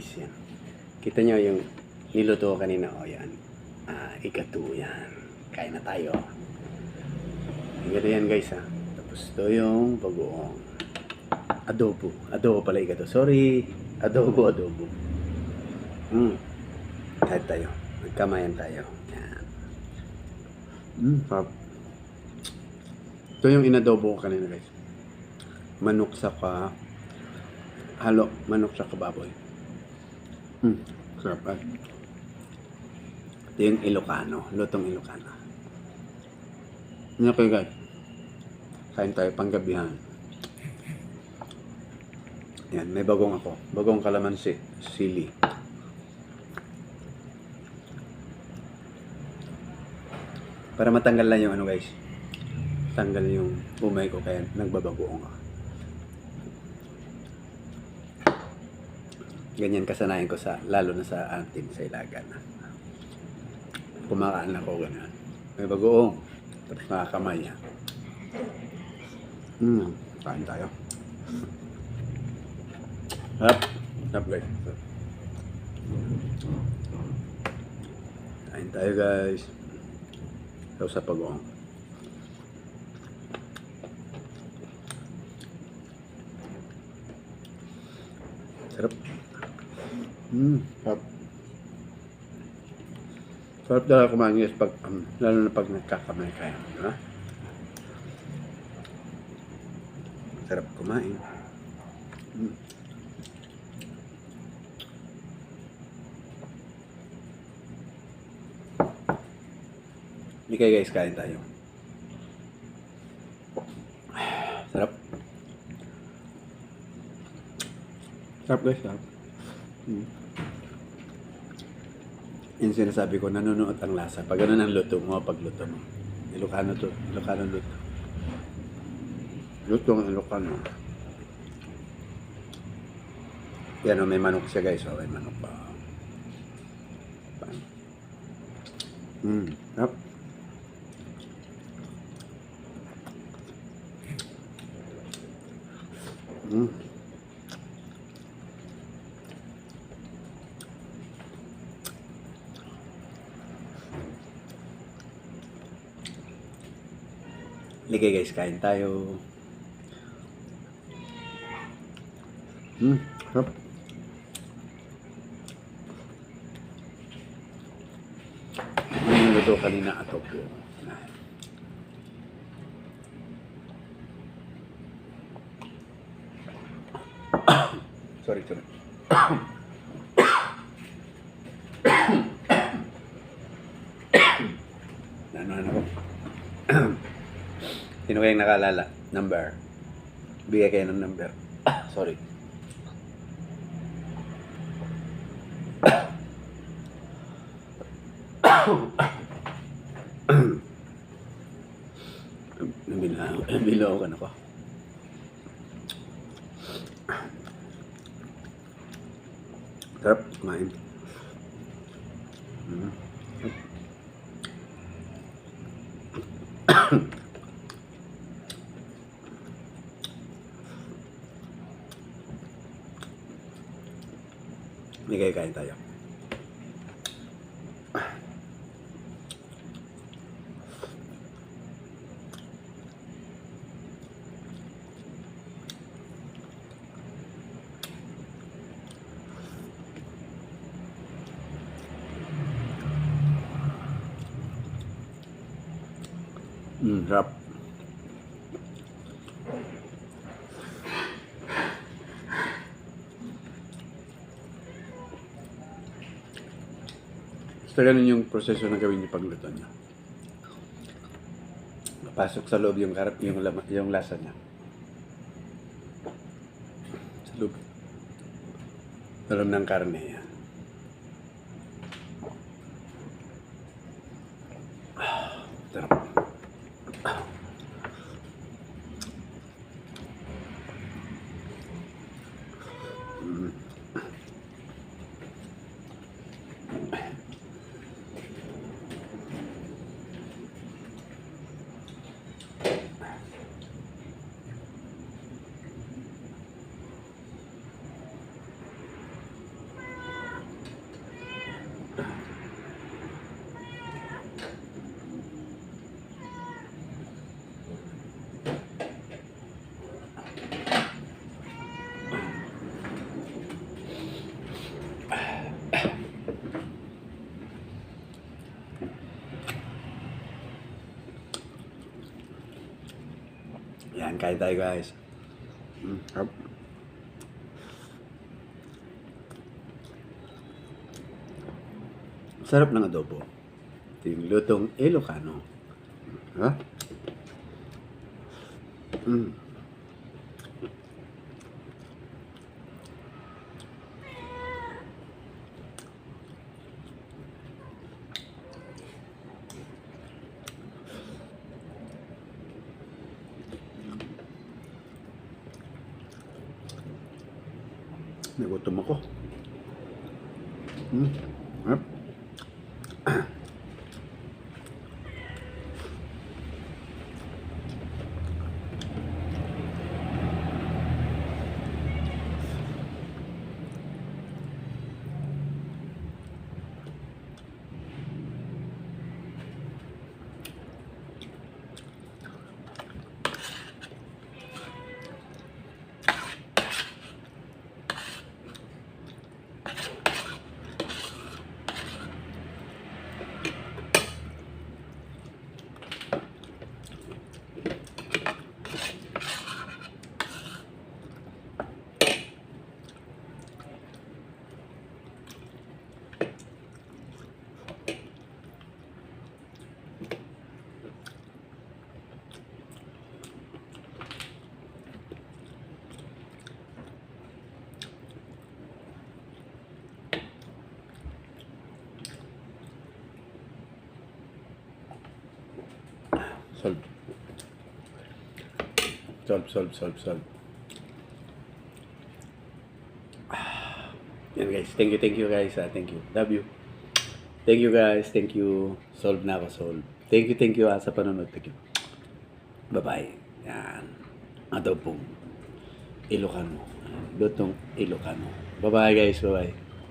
guys. Yan. Kita nyo yung niluto kanina. O yan. Ah, ikato yan. Kain na tayo. Ikato yan guys ha. Tapos ito yung bagoong. Adobo. Adobo pala ikato. Sorry. Adobo, adobo. Hmm. Kahit tayo. Magkamayan tayo. Yan. Hmm, pap. Ito yung inadobo ko kanina guys. Manok sa ka halo, manok sa kababoy. Hmm, sarap ah. Ito yung Ilocano, lutong Ilocano. Ano kayo guys? Kain tayo panggabihan. Yan, may bagong ako. Bagong kalamansi, sili. Para matanggal lang yung ano guys. Tanggal yung umay ko kaya nagbabagoong ako. Ganyan kasanayan ko sa, lalo na sa atin sa ilagan. Kumakaan ako ganyan. May bagoong. Tapos nakakamay niya. Hmm, kain tayo. Hap, hap guys. Kain tayo guys. Ito sa pag-uong. Sarap. Hmm, sarap. Sarap talaga kumain guys pag, um, lalo na pag nagkakamay kayo. Di ba? Sarap kumain. Hmm. Hindi kayo guys, kain tayo. Sarap. Sarap guys, sarap. Hmm. Yung sinasabi ko, nanonood ang lasa. Pag ano ang luto mo, pag luto mo. Ilocano to. Ilocano luto. Luto ang Ilocano. Yan o, may manok siya guys. O, may manok pa. Hmm, sarap. Mm. Ligay guys, kain tayo. Hmm, sarap. Yung luto kanina atok yun. Sorry, sorry. ano ano ko? Sino kayong nakalala? Number. Bigay kayo ng number. sorry. Nabila, nabila ako ano. Sarap, kumain. Mm. Ligay kain tayo. Mm, sarap. Basta ganun yung proseso na gawin yung pagluto niya. Pasok sa loob yung, karap, yung, lama, yung lasa niya. Sa loob. Loob ng karne yan. Kain tayo guys. Mm. Sarap ng adobo. Ito yung lutong Ilocano. Ha? Mm. Nagutom ako. Hmm. Harap. Solve. Solve, solve, solve, solve. Yan guys. Thank you, thank you guys. ah. thank you. Love you. Thank you guys. Thank you. Solve na ako, solve. Thank you, thank you ah, sa panonood. Thank you. Bye-bye. Yan. Adobong Ilocano. Lutong Ilocano. Bye-bye guys. Bye-bye.